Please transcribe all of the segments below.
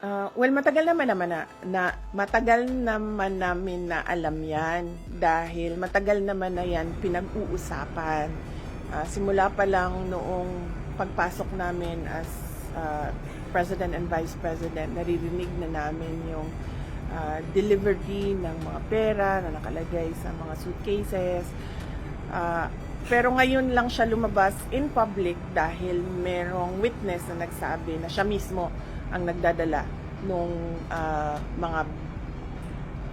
Ah, well, matagal naman naman na, na matagal naman namin na alam 'yan dahil matagal naman na 'yan pinag-uusapan. Ah, simula pa lang noong pagpasok namin as ah, President and Vice President, naririnig na namin yung ah, delivery ng mga pera na nakalagay sa mga suitcases. Ah, pero ngayon lang siya lumabas in public dahil merong witness na nagsabi na siya mismo ang nagdadala nung ah, mga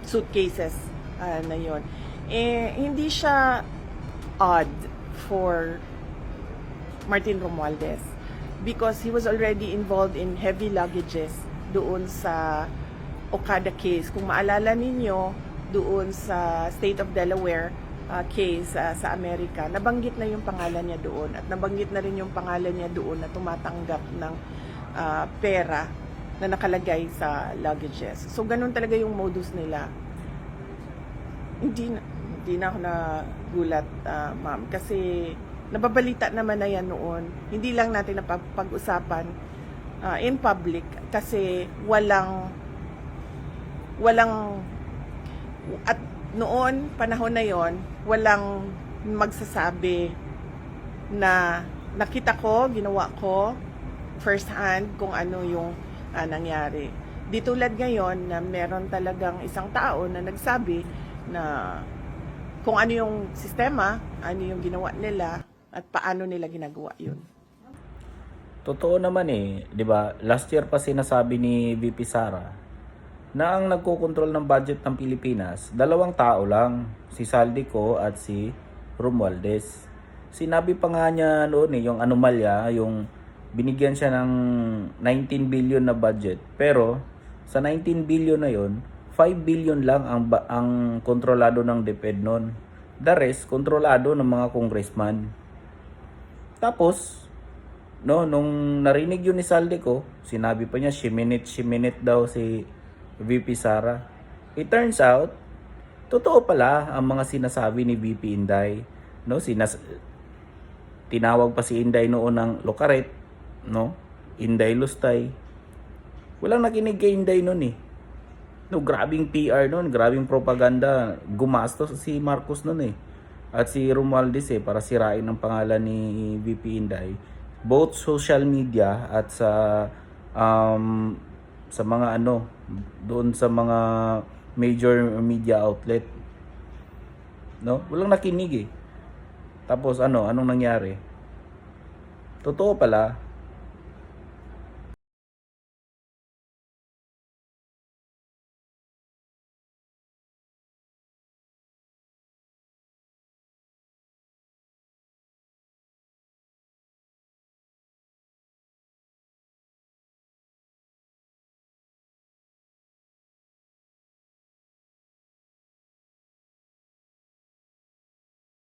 suitcases ah, na yon. Eh, hindi siya odd for Martin Romualdez because he was already involved in heavy luggages doon sa Okada case. Kung maalala ninyo, doon sa State of Delaware uh, case uh, sa Amerika, nabanggit na yung pangalan niya doon at nabanggit na rin yung pangalan niya doon na tumatanggap ng uh, pera na nakalagay sa luggages. So, ganun talaga yung modus nila. Hindi na, hindi na ako nagulat, uh, ma'am, kasi nababalita naman na yan noon. Hindi lang natin napag-usapan uh, in public kasi walang walang at noon panahon na yon walang magsasabi na nakita ko ginawa ko first hand kung ano yung ah, nangyari di tulad ngayon na meron talagang isang tao na nagsabi na kung ano yung sistema ano yung ginawa nila at paano nila ginagawa yun Totoo naman eh, 'di ba? Last year pa sinasabi ni VP Sara na ang nagkokontrol ng budget ng Pilipinas, dalawang tao lang, si Saldico at si Romualdez. Sinabi pa nga niya noon eh, yung anomalya, yung binigyan siya ng 19 billion na budget. Pero sa 19 billion na yon, 5 billion lang ang ang kontrolado ng DepEd noon. The rest kontrolado ng mga congressman. Tapos no, nung narinig yun ni Saldico, sinabi pa niya, shiminit, shiminit daw si VP Sara. It turns out, totoo pala ang mga sinasabi ni VP Inday. No, sinas tinawag pa si Inday noon ng Locaret, no? Inday Lustay. Walang nakinig kay Inday noon eh. No, grabing PR noon, grabing propaganda. Gumastos si Marcos noon eh. At si Romualdez eh, para sirain ang pangalan ni VP Inday. Both social media at sa um, sa mga ano, doon sa mga major media outlet. No? Walang nakinig eh. Tapos ano, anong nangyari? Totoo pala,